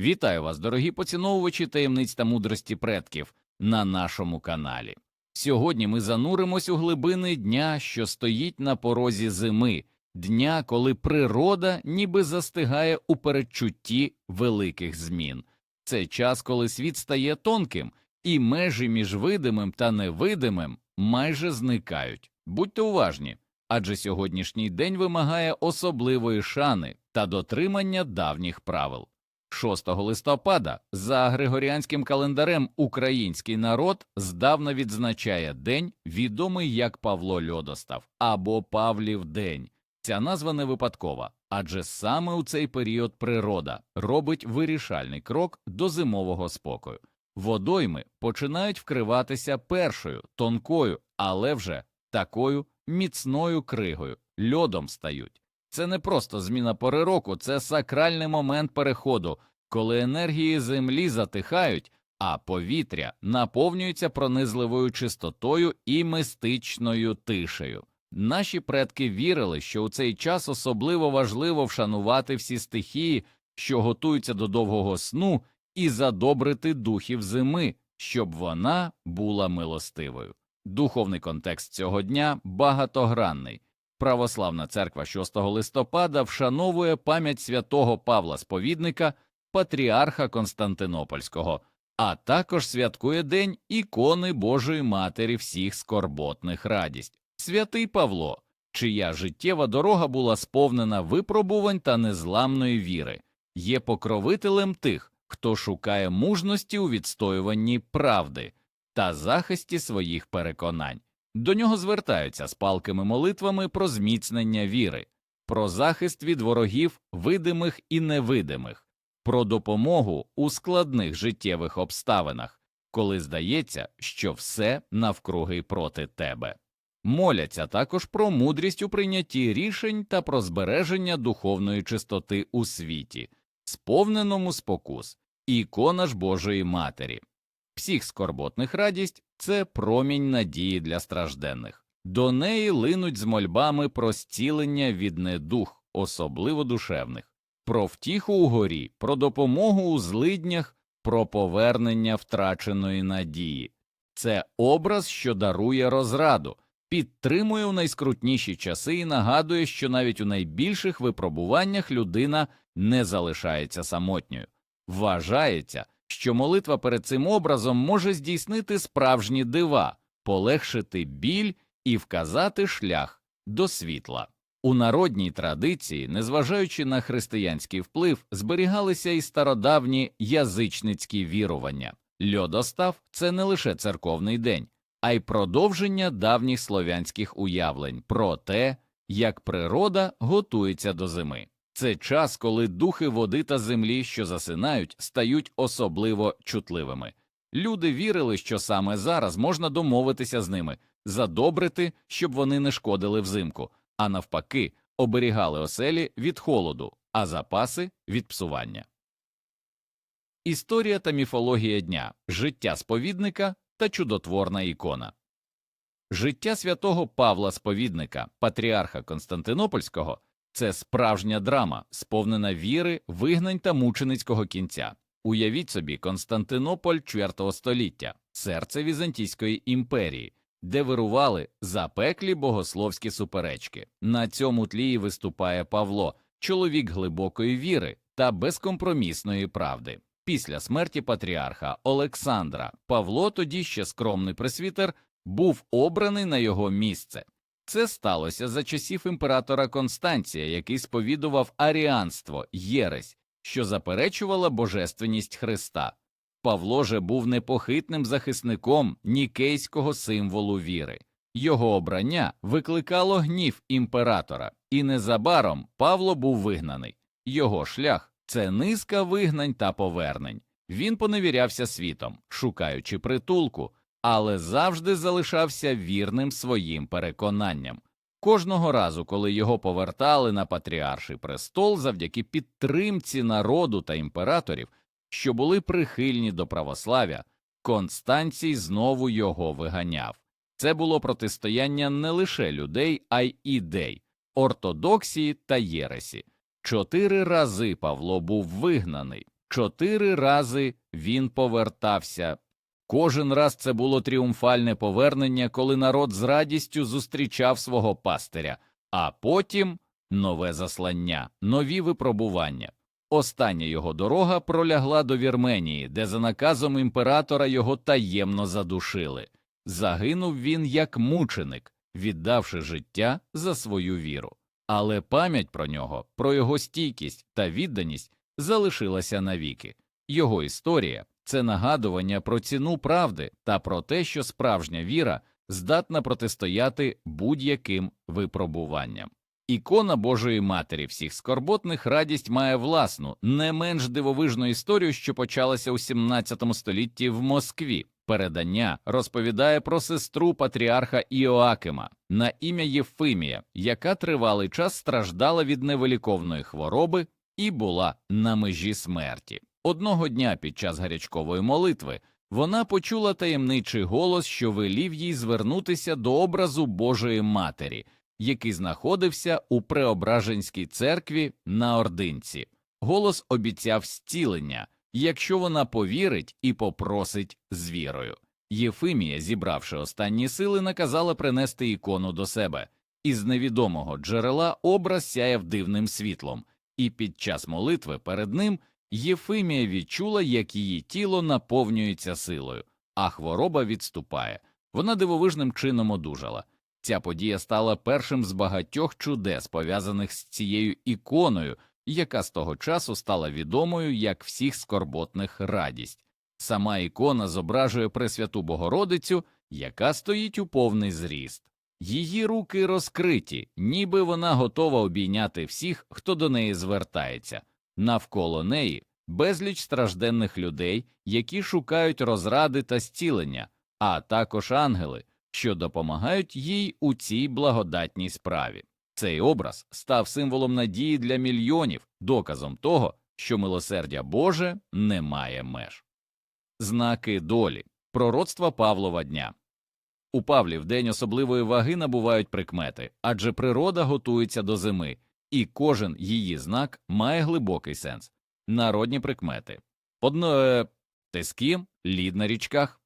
Вітаю вас, дорогі поціновувачі таємниць та мудрості предків на нашому каналі. Сьогодні ми зануримось у глибини дня, що стоїть на порозі зими, дня, коли природа ніби застигає у передчутті великих змін. Це час, коли світ стає тонким, і межі між видимим та невидимим майже зникають. Будьте уважні, адже сьогоднішній день вимагає особливої шани та дотримання давніх правил. 6 листопада за григоріанським календарем український народ здавна відзначає день, відомий як Павло Льодостав або Павлів День. Ця назва не випадкова, адже саме у цей період природа робить вирішальний крок до зимового спокою. Водойми починають вкриватися першою тонкою, але вже такою міцною кригою, льодом стають. Це не просто зміна пори року, це сакральний момент переходу, коли енергії землі затихають, а повітря наповнюється пронизливою чистотою і мистичною тишею. Наші предки вірили, що у цей час особливо важливо вшанувати всі стихії, що готуються до довгого сну, і задобрити духів зими, щоб вона була милостивою. Духовний контекст цього дня багатогранний. Православна церква 6 листопада вшановує пам'ять святого Павла Сповідника, патріарха Константинопольського, а також святкує День ікони Божої Матері всіх скорботних радість, святий Павло, чия життєва дорога була сповнена випробувань та незламної віри, є покровителем тих, хто шукає мужності у відстоюванні правди та захисті своїх переконань. До нього звертаються з палкими молитвами про зміцнення віри, про захист від ворогів видимих і невидимих, про допомогу у складних життєвих обставинах, коли здається, що все навкруги проти тебе. Моляться також про мудрість у прийнятті рішень та про збереження духовної чистоти у світі, сповненому спокус, ікона ж Божої Матері. Всіх скорботних радість це промінь надії для стражденних. До неї линуть з мольбами про зцілення від недух, особливо душевних, про втіху у горі, про допомогу у злиднях, про повернення втраченої надії. Це образ, що дарує розраду, підтримує у найскрутніші часи і нагадує, що навіть у найбільших випробуваннях людина не залишається самотньою. Вважається, що молитва перед цим образом може здійснити справжні дива, полегшити біль і вказати шлях до світла. У народній традиції, незважаючи на християнський вплив, зберігалися і стародавні язичницькі вірування. Льодостав це не лише церковний день, а й продовження давніх слов'янських уявлень про те, як природа готується до зими. Це час, коли духи води та землі, що засинають, стають особливо чутливими. Люди вірили, що саме зараз можна домовитися з ними, задобрити, щоб вони не шкодили взимку, а навпаки, оберігали оселі від холоду, а запаси від псування. Історія та міфологія дня, життя сповідника та чудотворна ікона. Життя святого Павла Сповідника, патріарха Константинопольського. Це справжня драма, сповнена віри, вигнань та мученицького кінця. Уявіть собі, Константинополь IV століття, серце Візантійської імперії, де вирували запеклі богословські суперечки. На цьому тлі виступає Павло, чоловік глибокої віри та безкомпромісної правди. Після смерті патріарха Олександра Павло, тоді ще скромний пресвітер, був обраний на його місце. Це сталося за часів імператора Констанція, який сповідував аріанство, єресь, що заперечувала божественність Христа. Павло же був непохитним захисником нікейського символу віри. Його обрання викликало гнів імператора, і незабаром Павло був вигнаний. Його шлях це низка вигнань та повернень. Він поневірявся світом, шукаючи притулку але завжди залишався вірним своїм переконанням. Кожного разу, коли його повертали на патріарший престол завдяки підтримці народу та імператорів, що були прихильні до православ'я, Констанцій знову його виганяв. Це було протистояння не лише людей, а й ідей, ортодоксії та єресі. Чотири рази Павло був вигнаний, Чотири рази він повертався. Кожен раз це було тріумфальне повернення, коли народ з радістю зустрічав свого пастиря, а потім нове заслання, нові випробування. Остання його дорога пролягла до Вірменії, де за наказом імператора його таємно задушили. Загинув він як мученик, віддавши життя за свою віру. Але пам'ять про нього, про його стійкість та відданість залишилася навіки. Його історія це нагадування про ціну правди та про те, що справжня віра здатна протистояти будь-яким випробуванням. Ікона Божої Матері всіх скорботних радість має власну, не менш дивовижну історію, що почалася у 17 столітті в Москві. Передання розповідає про сестру патріарха Іоакима на ім'я Єфимія, яка тривалий час страждала від невиліковної хвороби і була на межі смерті. Одного дня під час гарячкової молитви вона почула таємничий голос, що велів їй звернутися до образу Божої Матері, який знаходився у Преображенській церкві на Ординці. Голос обіцяв зцілення, якщо вона повірить і попросить з вірою. Єфимія, зібравши останні сили, наказала принести ікону до себе. Із невідомого джерела образ сяяв дивним світлом, і під час молитви перед ним Єфимія відчула, як її тіло наповнюється силою, а хвороба відступає. Вона дивовижним чином одужала. Ця подія стала першим з багатьох чудес, пов'язаних з цією іконою, яка з того часу стала відомою як всіх скорботних радість. Сама ікона зображує Пресвяту Богородицю, яка стоїть у повний зріст. Її руки розкриті, ніби вона готова обійняти всіх, хто до неї звертається. Навколо неї безліч стражденних людей, які шукають розради та зцілення, а також ангели, що допомагають їй у цій благодатній справі. Цей образ став символом надії для мільйонів, доказом того, що милосердя Боже не має меж. Знаки долі, пророцтва Павлова дня. У Павлі в день особливої ваги набувають прикмети, адже природа готується до зими, і кожен її знак має глибокий сенс. Народні прикмети. Одно е, тиски, лід на річках.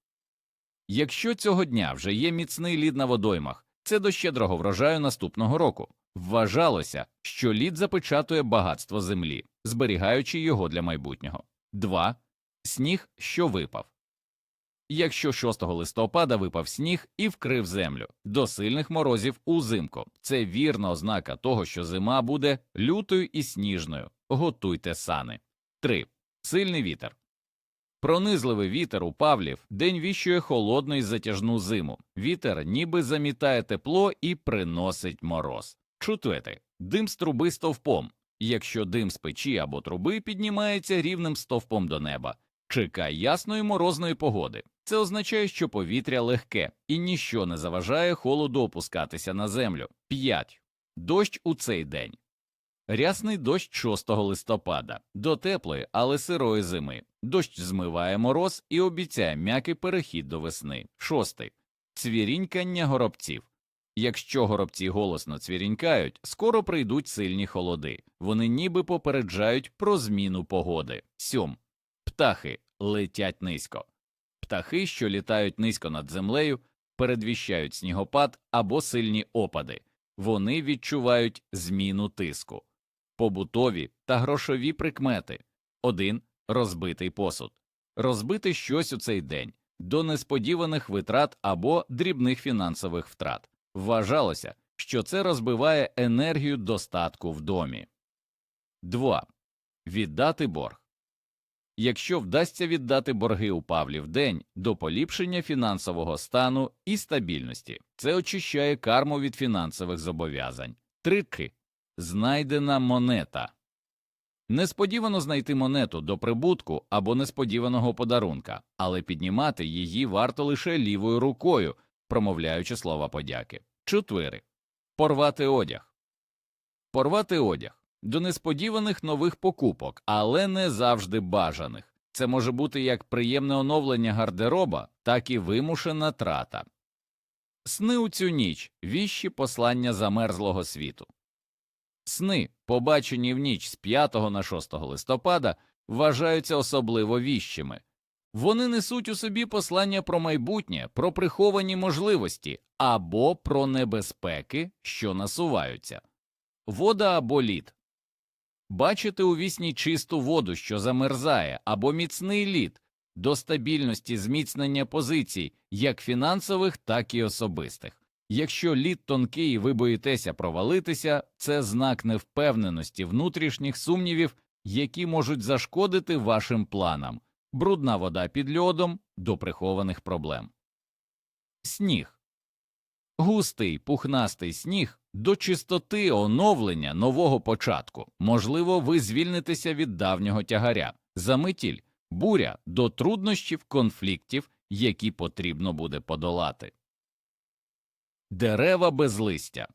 Якщо цього дня вже є міцний лід на водоймах, це до щедрого врожаю наступного року. Вважалося, що лід запечатує багатство землі, зберігаючи його для майбутнього. 2. Сніг, що випав. Якщо 6 листопада випав сніг і вкрив землю до сильних морозів узимку, це вірна ознака того, що зима буде лютою і сніжною. Готуйте сани. 3. Сильний вітер. Пронизливий вітер у Павлів день віщує холодну і затяжну зиму. Вітер ніби замітає тепло і приносить мороз. Чутвете дим з труби стовпом. Якщо дим з печі або труби піднімається рівним стовпом до неба, чекай ясної морозної погоди. Це означає, що повітря легке і ніщо не заважає холоду опускатися на землю. 5. Дощ у цей день. Рясний дощ 6 листопада до теплої, але сирої зими. Дощ змиває мороз і обіцяє м'який перехід до весни. 6. Цвірінькання горобців. Якщо горобці голосно цвірінькають, скоро прийдуть сильні холоди. Вони ніби попереджають про зміну погоди. 7. Птахи летять низько. Птахи, що літають низько над землею, передвіщають снігопад або сильні опади. Вони відчувають зміну тиску, побутові та грошові прикмети. 1. Розбитий посуд. Розбити щось у цей день до несподіваних витрат або дрібних фінансових втрат. Вважалося, що це розбиває енергію достатку в домі. 2. Віддати борг. Якщо вдасться віддати борги у Павлів день до поліпшення фінансового стану і стабільності, це очищає карму від фінансових зобов'язань. Трики знайдена монета. Несподівано знайти монету до прибутку або несподіваного подарунка, але піднімати її варто лише лівою рукою, промовляючи слова подяки. Чотири. Порвати одяг. Порвати одяг до несподіваних нових покупок, але не завжди бажаних. Це може бути як приємне оновлення гардероба, так і вимушена трата. Сни у цю ніч віщі послання замерзлого світу. Сни, побачені в ніч з 5 на 6 листопада, вважаються особливо віщими. Вони несуть у собі послання про майбутнє, про приховані можливості або про небезпеки, що насуваються. Вода або лід. Бачити у вісні чисту воду, що замерзає, або міцний лід, до стабільності зміцнення позицій, як фінансових, так і особистих. Якщо лід тонкий і ви боїтеся провалитися, це знак невпевненості, внутрішніх сумнівів, які можуть зашкодити вашим планам, брудна вода під льодом до прихованих проблем. Сніг. Густий пухнастий сніг до чистоти оновлення нового початку. Можливо, ви звільнитеся від давнього тягаря, заметіль, буря до труднощів, конфліктів, які потрібно буде подолати. Дерева без листя.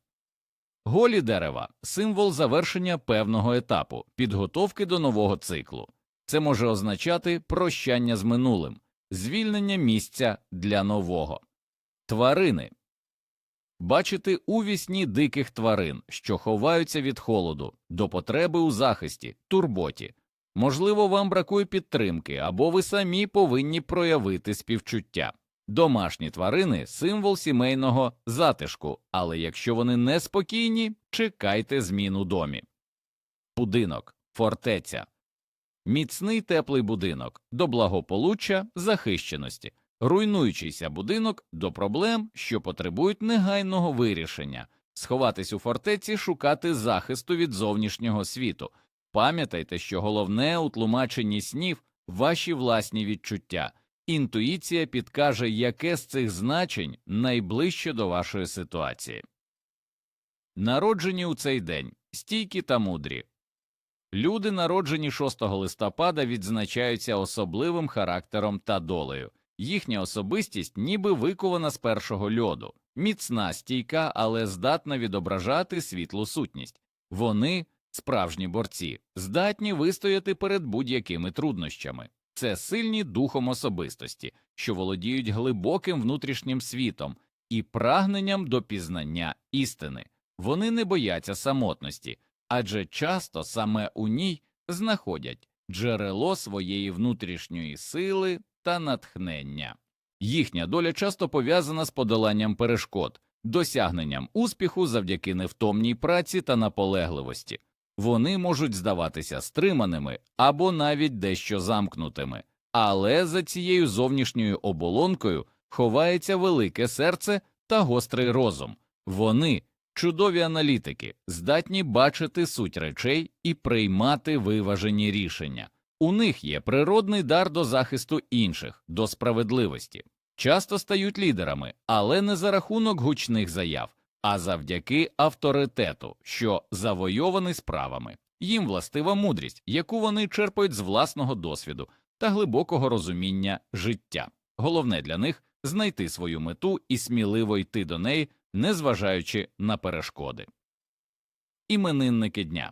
Голі дерева символ завершення певного етапу, підготовки до нового циклу. Це може означати прощання з минулим, звільнення місця для нового. Тварини бачити у вісні диких тварин, що ховаються від холоду, до потреби у захисті, турботі. Можливо, вам бракує підтримки, або ви самі повинні проявити співчуття. Домашні тварини символ сімейного затишку, але якщо вони неспокійні, чекайте змін у домі. Будинок, фортеця. Міцний теплий будинок до благополуччя, захищеності, руйнуючийся будинок до проблем, що потребують негайного вирішення, сховатись у фортеці, шукати захисту від зовнішнього світу. Пам'ятайте, що головне у тлумаченні снів ваші власні відчуття. Інтуїція підкаже, яке з цих значень найближче до вашої ситуації. Народжені у цей день стійкі та мудрі. Люди, народжені 6 листопада, відзначаються особливим характером та долею. Їхня особистість ніби викована з першого льоду, міцна, стійка, але здатна відображати світлу сутність. Вони справжні борці, здатні вистояти перед будь-якими труднощами. Це сильні духом особистості, що володіють глибоким внутрішнім світом і прагненням до пізнання істини. Вони не бояться самотності, адже часто саме у ній знаходять джерело своєї внутрішньої сили та натхнення. Їхня доля часто пов'язана з подоланням перешкод, досягненням успіху завдяки невтомній праці та наполегливості. Вони можуть здаватися стриманими або навіть дещо замкнутими, але за цією зовнішньою оболонкою ховається велике серце та гострий розум. Вони чудові аналітики, здатні бачити суть речей і приймати виважені рішення. У них є природний дар до захисту інших, до справедливості, часто стають лідерами, але не за рахунок гучних заяв, а завдяки авторитету, що завойований справами. Їм властива мудрість, яку вони черпають з власного досвіду та глибокого розуміння життя. Головне для них знайти свою мету і сміливо йти до неї, незважаючи на перешкоди. Іменинники дня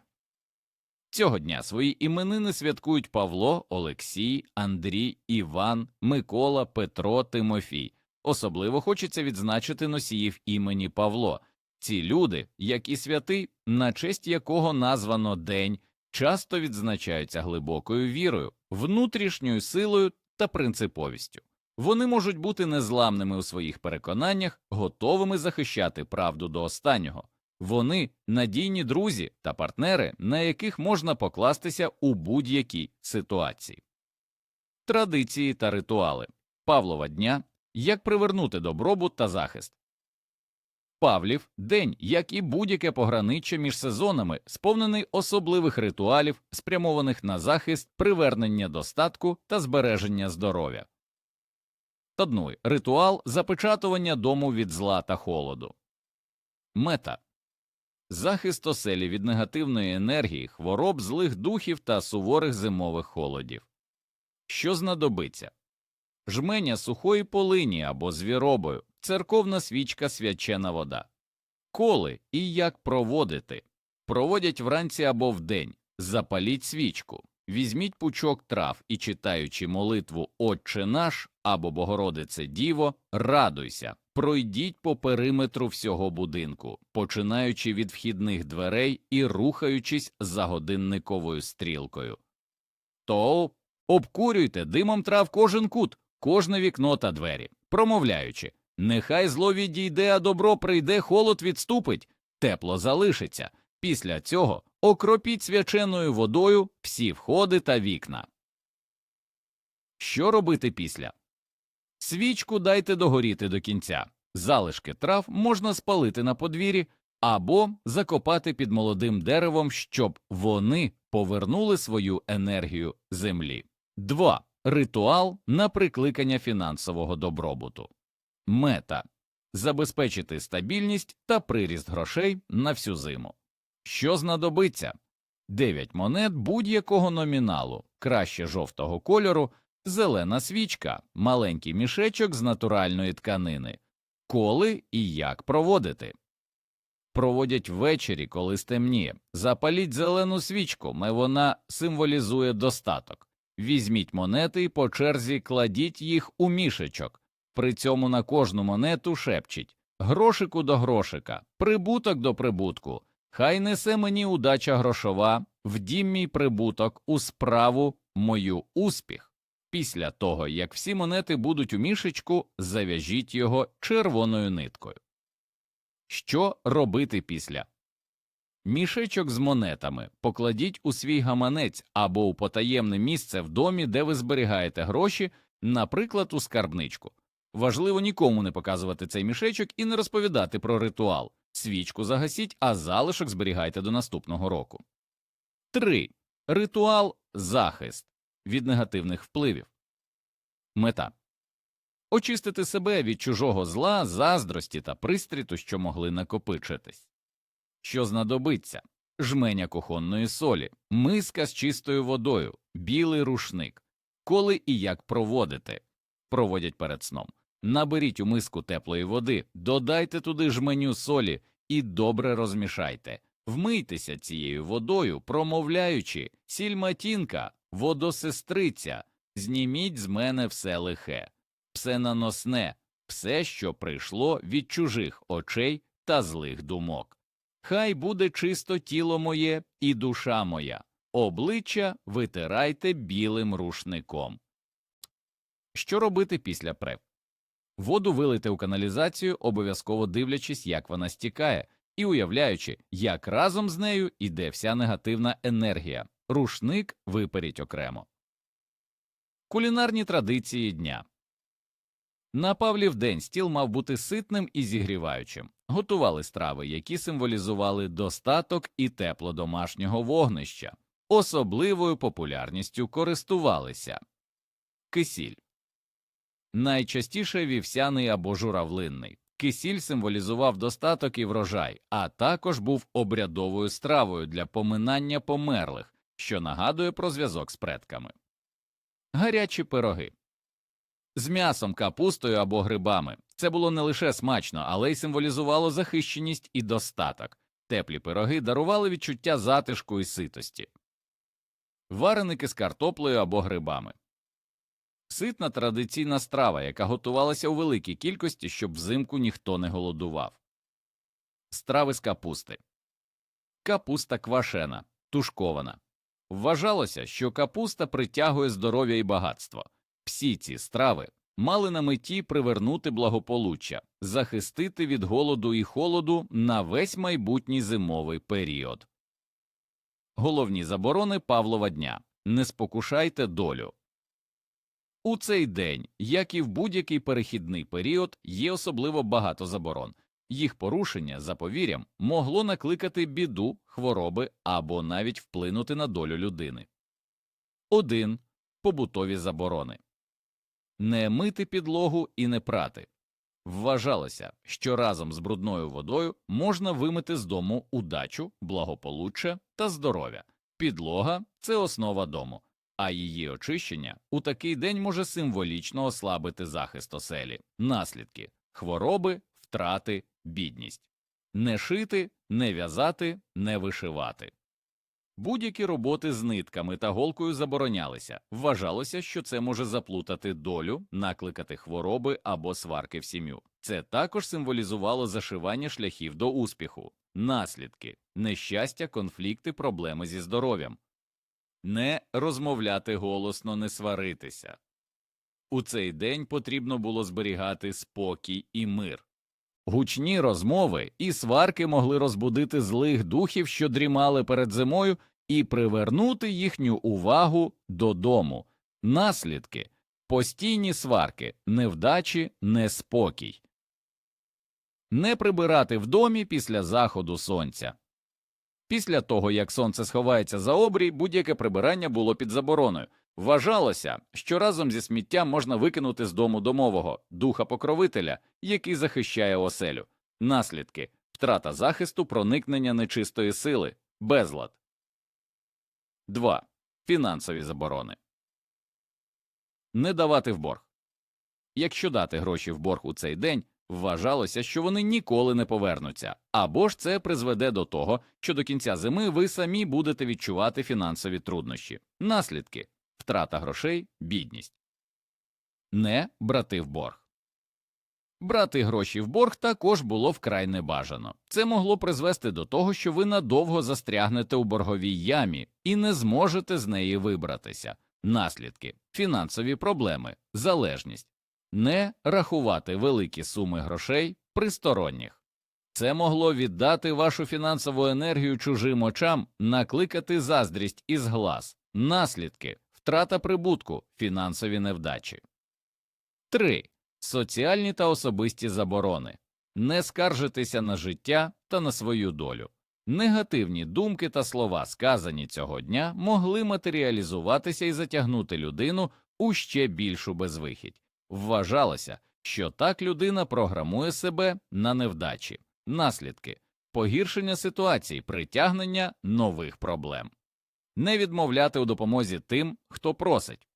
Цього дня свої іменини святкують Павло, Олексій, Андрій, Іван, Микола, Петро, Тимофій. Особливо хочеться відзначити носіїв імені Павло. Ці люди, як і святий, на честь якого названо день, часто відзначаються глибокою вірою, внутрішньою силою та принциповістю. Вони можуть бути незламними у своїх переконаннях, готовими захищати правду до останнього. Вони надійні друзі та партнери, на яких можна покластися у будь-якій ситуації. Традиції та ритуали Павлова дня як привернути добробут та захист. Павлів день, як і будь-яке пограниччя між сезонами, сповнений особливих ритуалів, спрямованих на захист, привернення достатку та збереження здоров'я. Однуй ритуал запечатування дому від зла та холоду. Мета захист оселі від негативної енергії, хвороб, злих духів та суворих зимових холодів. Що знадобиться? Жменя сухої полині або звіробою, церковна свічка свячена вода. Коли і як проводити? Проводять вранці або вдень, запаліть свічку, візьміть пучок трав і, читаючи молитву Отче наш або Богородице Діво, радуйся, пройдіть по периметру всього будинку, починаючи від вхідних дверей і рухаючись за годинниковою стрілкою. то обкурюйте димом трав кожен кут, кожне вікно та двері, промовляючи Нехай зло відійде, а добро прийде, холод відступить, тепло залишиться. Після цього окропіть свяченою водою всі входи та вікна. Що робити після? Свічку дайте догоріти до кінця. Залишки трав можна спалити на подвір'ї або закопати під молодим деревом, щоб вони повернули свою енергію землі. 2. Ритуал на прикликання фінансового добробуту. Мета забезпечити стабільність та приріст грошей на всю зиму. Що знадобиться? 9 монет будь-якого номіналу, краще жовтого кольору, зелена свічка, маленький мішечок з натуральної тканини. Коли і як проводити? Проводять ввечері, коли стемніє. Запаліть зелену свічку, ме вона символізує достаток. Візьміть монети і по черзі кладіть їх у мішечок. При цьому на кожну монету шепчіть грошику до грошика, прибуток до прибутку. Хай несе мені удача грошова, вдім мій прибуток у справу мою успіх. Після того, як всі монети будуть у мішечку, зав'яжіть його червоною ниткою. Що робити після? Мішечок з монетами покладіть у свій гаманець або у потаємне місце в домі, де ви зберігаєте гроші, наприклад, у скарбничку. Важливо нікому не показувати цей мішечок і не розповідати про ритуал. Свічку загасіть, а залишок зберігайте до наступного року. 3. Ритуал захист від негативних впливів. Мета очистити себе від чужого зла, заздрості та пристріту, що могли накопичитись. Що знадобиться жменя кухонної солі, миска з чистою водою, білий рушник. Коли і як проводити. Проводять перед сном. Наберіть у миску теплої води, додайте туди жменю солі і добре розмішайте. Вмийтеся цією водою, промовляючи сільматінка, водосестриця, зніміть з мене все лихе, все наносне, все, що прийшло від чужих очей та злих думок. Хай буде чисто тіло моє і душа моя, обличчя витирайте білим рушником. Що робити після преп? Воду вилийте у каналізацію, обов'язково дивлячись, як вона стікає, і уявляючи, як разом з нею іде вся негативна енергія. Рушник виперіть окремо. Кулінарні традиції дня на Павлів день стіл мав бути ситним і зігріваючим. Готували страви, які символізували достаток і тепло домашнього вогнища. Особливою популярністю користувалися кисіль. Найчастіше вівсяний або журавлинний. Кисіль символізував достаток і врожай, а також був обрядовою стравою для поминання померлих, що нагадує про зв'язок з предками. Гарячі пироги з м'ясом, капустою або грибами. Це було не лише смачно, але й символізувало захищеність і достаток. Теплі пироги дарували відчуття затишку і ситості, вареники з картоплею або грибами. Ситна традиційна страва, яка готувалася у великій кількості, щоб взимку ніхто не голодував. Страви з капусти. Капуста квашена, тушкована. Вважалося, що капуста притягує здоров'я і багатство. Всі ці страви мали на меті привернути благополуччя, захистити від голоду і холоду на весь майбутній зимовий період. Головні заборони Павлова дня не спокушайте долю. У цей день, як і в будь-який перехідний період, є особливо багато заборон. Їх порушення, за повір'ям, могло накликати біду, хвороби або навіть вплинути на долю людини. 1. побутові заборони не мити підлогу і не прати. Вважалося, що разом з брудною водою можна вимити з дому удачу, благополуччя та здоров'я. Підлога це основа дому, а її очищення у такий день може символічно ослабити захист оселі, наслідки хвороби, втрати, бідність, не шити, не в'язати, не вишивати. Будь-які роботи з нитками та голкою заборонялися. Вважалося, що це може заплутати долю, накликати хвороби або сварки в сім'ю. Це також символізувало зашивання шляхів до успіху, наслідки, нещастя, конфлікти, проблеми зі здоров'ям. не розмовляти голосно, не сваритися. У цей день потрібно було зберігати спокій і мир. Гучні розмови і сварки могли розбудити злих духів, що дрімали перед зимою, і привернути їхню увагу додому. Наслідки постійні сварки, невдачі, неспокій. Не прибирати в домі після заходу сонця. Після того, як сонце сховається за обрій, будь-яке прибирання було під забороною. Вважалося, що разом зі сміттям можна викинути з дому домового духа покровителя, який захищає оселю. Наслідки втрата захисту, проникнення нечистої сили, безлад. 2. Фінансові заборони. Не давати в борг. Якщо дати гроші в борг у цей день, вважалося, що вони ніколи не повернуться, або ж це призведе до того, що до кінця зими ви самі будете відчувати фінансові труднощі. Наслідки втрата грошей, бідність. Не брати в борг. Брати гроші в борг також було вкрай небажано. Це могло призвести до того, що ви надовго застрягнете у борговій ямі і не зможете з неї вибратися. Наслідки фінансові проблеми, залежність, не рахувати великі суми грошей при сторонніх. Це могло віддати вашу фінансову енергію чужим очам, накликати заздрість із глаз, наслідки, втрата прибутку, фінансові невдачі. 3. Соціальні та особисті заборони не скаржитися на життя та на свою долю. Негативні думки та слова, сказані цього дня, могли матеріалізуватися і затягнути людину у ще більшу безвихідь. Вважалося, що так людина програмує себе на невдачі, наслідки, погіршення ситуацій, притягнення нових проблем, не відмовляти у допомозі тим, хто просить.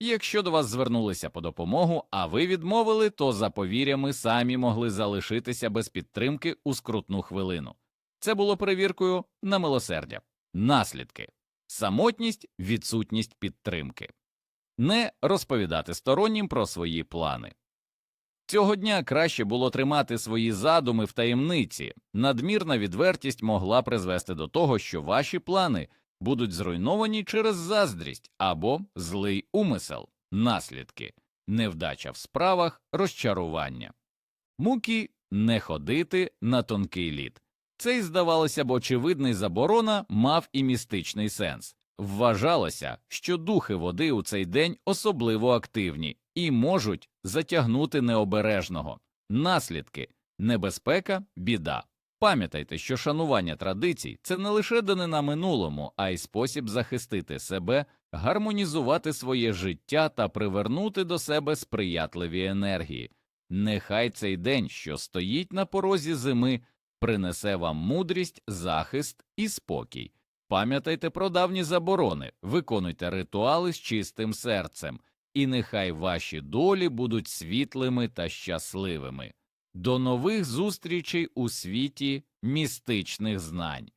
Якщо до вас звернулися по допомогу, а ви відмовили, то за повір'ями самі могли залишитися без підтримки у скрутну хвилину. Це було перевіркою на милосердя. Наслідки самотність, відсутність підтримки, не розповідати стороннім про свої плани. Цього дня краще було тримати свої задуми в таємниці. Надмірна відвертість могла призвести до того, що ваші плани будуть зруйновані через заздрість або злий умисел, наслідки, невдача в справах, розчарування, муки не ходити на тонкий лід. Цей, здавалося б, очевидний заборона мав і містичний сенс. Вважалося, що духи води у цей день особливо активні і можуть затягнути необережного. Наслідки небезпека, біда. Пам'ятайте, що шанування традицій це не лише данина минулому, а й спосіб захистити себе, гармонізувати своє життя та привернути до себе сприятливі енергії. Нехай цей день, що стоїть на порозі зими, принесе вам мудрість, захист і спокій. Пам'ятайте про давні заборони, виконуйте ритуали з чистим серцем, і нехай ваші долі будуть світлими та щасливими. До нових зустрічей у світі містичних знань.